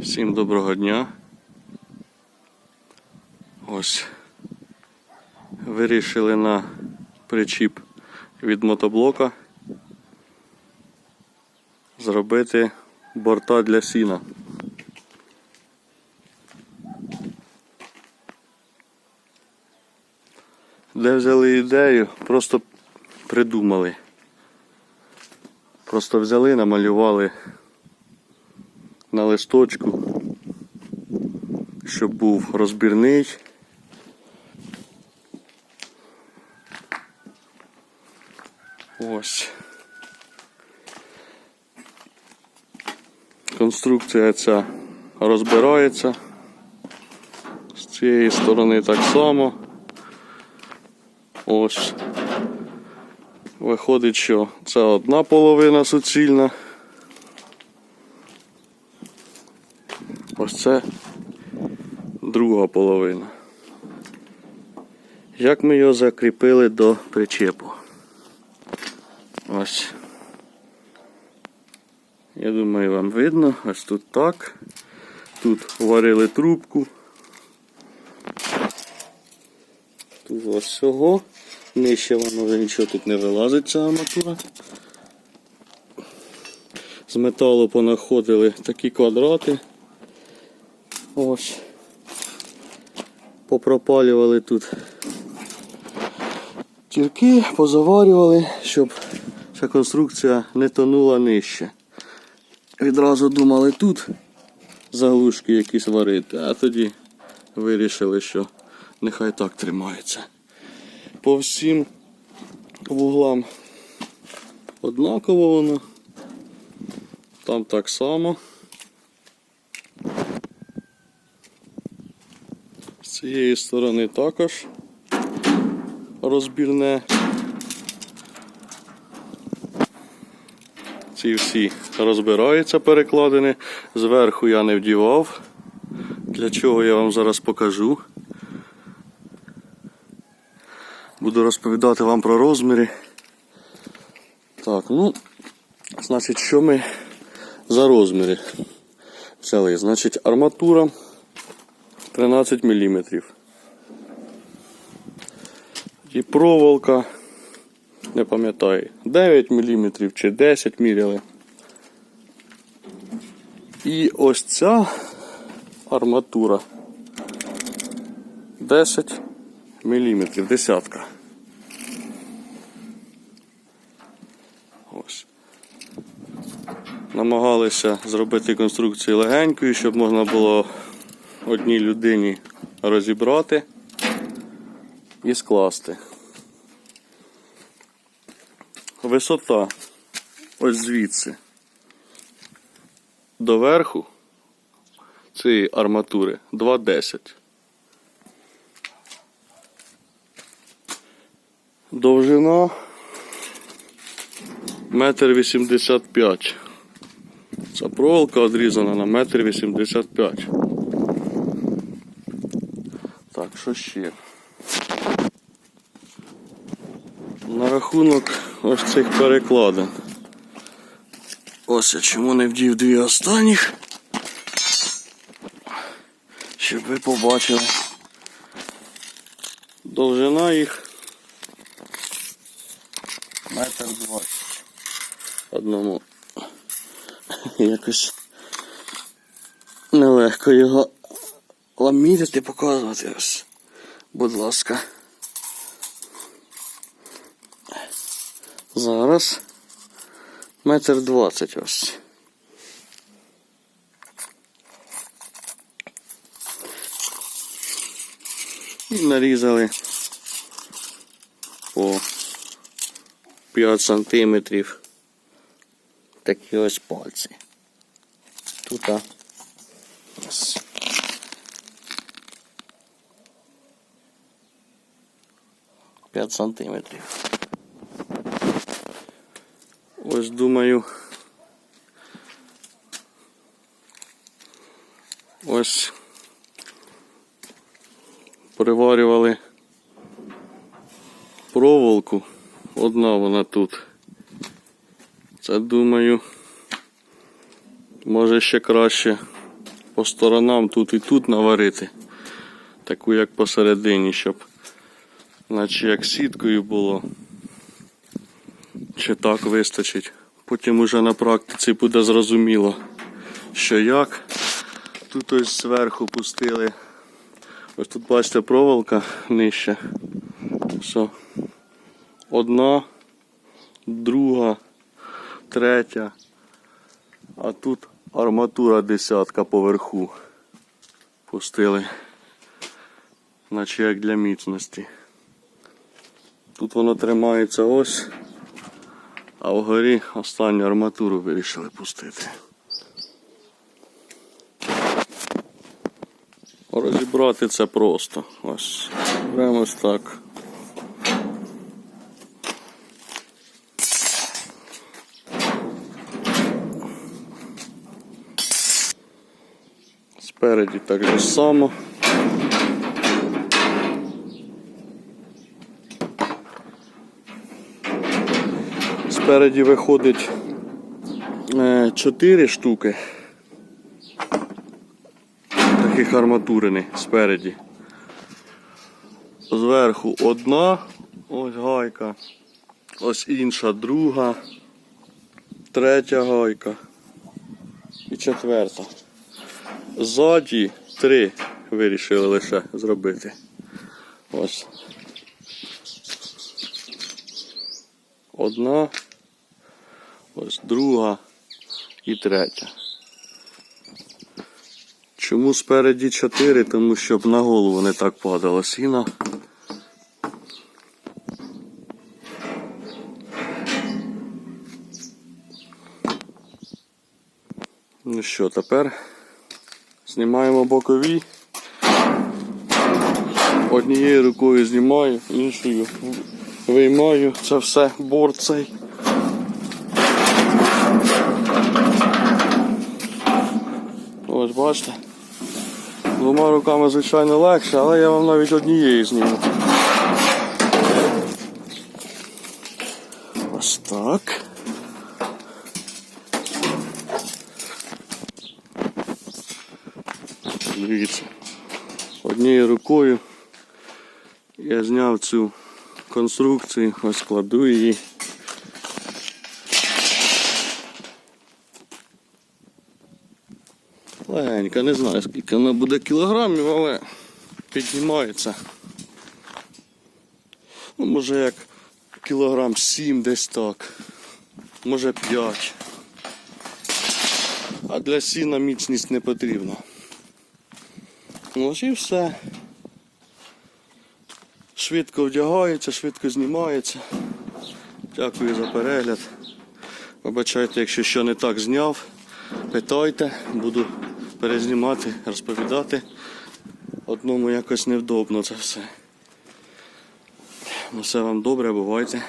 Всім доброго дня. Ось вирішили на причіп від мотоблока зробити борта для сіна. Де взяли ідею, просто придумали. Просто взяли, намалювали на листочку, щоб був розбірний. Ось. Конструкція ця розбирається. З цієї сторони так само. Ось. Виходить, що це одна половина суцільна. Ось це друга половина. Як ми його закріпили до причепу? Ось. Я думаю, вам видно. Ось тут так. Тут варили трубку. Тут ось всього. Нижче воно вже нічого тут не вилазить, ця арматура. З металу понаходили такі квадрати. Ось. Попропалювали тут тірки, позаварювали, щоб ця конструкція не тонула нижче. Відразу думали тут заглушки якісь варити, а тоді вирішили, що нехай так тримається. По всім вуглам однаково воно. Там так само. З цієї сторони також розбірне. Ці всі розбираються перекладини. Зверху я не вдівав. Для чого я вам зараз покажу. Буду розповідати вам про розміри. Так, ну, значить, що ми за розміри взяли? Значить, арматура 13 мм. І проволока, не пам'ятаю, 9 мм чи 10 міряли. І ось ця арматура 10 мм, десятка. Ось. Намагалися зробити конструкцію легенькою, щоб можна було одній людині розібрати і скласти. Висота ось звідси до верху цієї арматури 2,10. Довжина метр вісімдесят п'ять. Ця проволока одрізана на метр вісімдесят п'ять. Так, що ще? На рахунок ось цих перекладин. Ось я чому не вдів дві останніх. Щоб ви побачили. Довжина їх метр двадцять. Одному. Якось нелегко його ламітити, показувати ось. Будь ласка. Зараз метр двадцять ось. І нарізали по 5 сантиметрів такі ось пальці. Тут ось. П'ять сантиметрів. Ось думаю. Ось приварювали проволоку. Одна вона тут. Це думаю, може ще краще по сторонам тут і тут наварити. Таку як посередині, щоб наче як сіткою було. Чи так вистачить. Потім уже на практиці буде зрозуміло, що як. Тут ось зверху пустили. Ось тут бачите проволока нижче. Що? Одна, друга, третя. А тут арматура десятка поверху. Пустили. Наче як для міцності. Тут воно тримається ось. А вгорі останню арматуру вирішили пустити. Розібрати це просто. Ось. Прямо ось так. Спереді так же само. Спереді виходить 4 штуки. Таких арматурини спереді. Зверху одна, ось гайка, ось інша друга, третя гайка і четверта. Ззаді три вирішили лише зробити. Ось. Одна, ось друга і третя. Чому спереді чотири? Тому щоб на голову не так падало сіна. Ну що, тепер знімаємо бокові. Однією рукою знімаю, іншою виймаю. Це все борт цей. Ось бачите. Двома руками, звичайно, легше, але я вам навіть однією зніму. Ось так. Дивіться. Однією рукою я зняв цю конструкцію, ось кладу її. Легенька, не знаю скільки вона буде кілограмів, але піднімається. Ну, може як кілограм 7 десь так. Може 5. А для сіна міцність не потрібна. Ось і все. Швидко вдягається, швидко знімається. Дякую за перегляд. Вибачайте, якщо що не так зняв, питайте, буду перезнімати, розповідати. Одному якось невдобно це все. Ну все вам добре, бувайте.